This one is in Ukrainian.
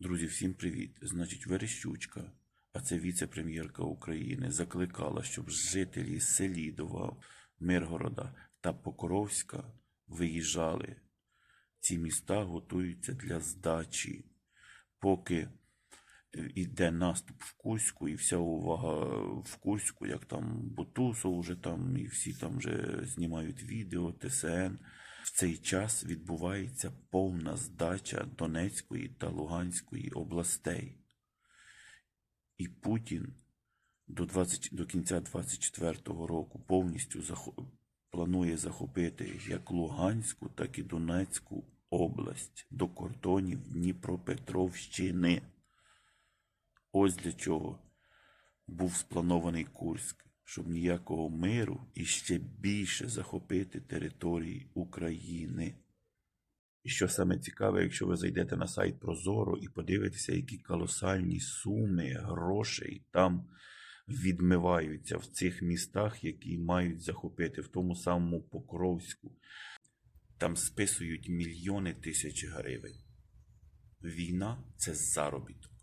Друзі, всім привіт! Значить, Верещучка, а це віце-прем'єрка України, закликала, щоб жителі Селідова, Миргорода та Покровська виїжджали. Ці міста готуються для здачі. Поки е, іде наступ в Курську, і вся увага в Курську, як там Бутусов вже там, і всі там вже знімають відео, ТСН. В цей час відбувається повна здача Донецької та Луганської областей. І Путін до, 20, до кінця 24-го року повністю захо- планує захопити як Луганську, так і Донецьку область до кордонів Дніпропетровщини. Ось для чого був спланований Курськ, щоб ніякого миру і ще більше захопити території України. І що саме цікаве, якщо ви зайдете на сайт Прозоро і подивитеся, які колосальні суми грошей там відмиваються в цих містах, які мають захопити, в тому самому Покровську. Там списують мільйони тисяч гривень. Війна це заробіток.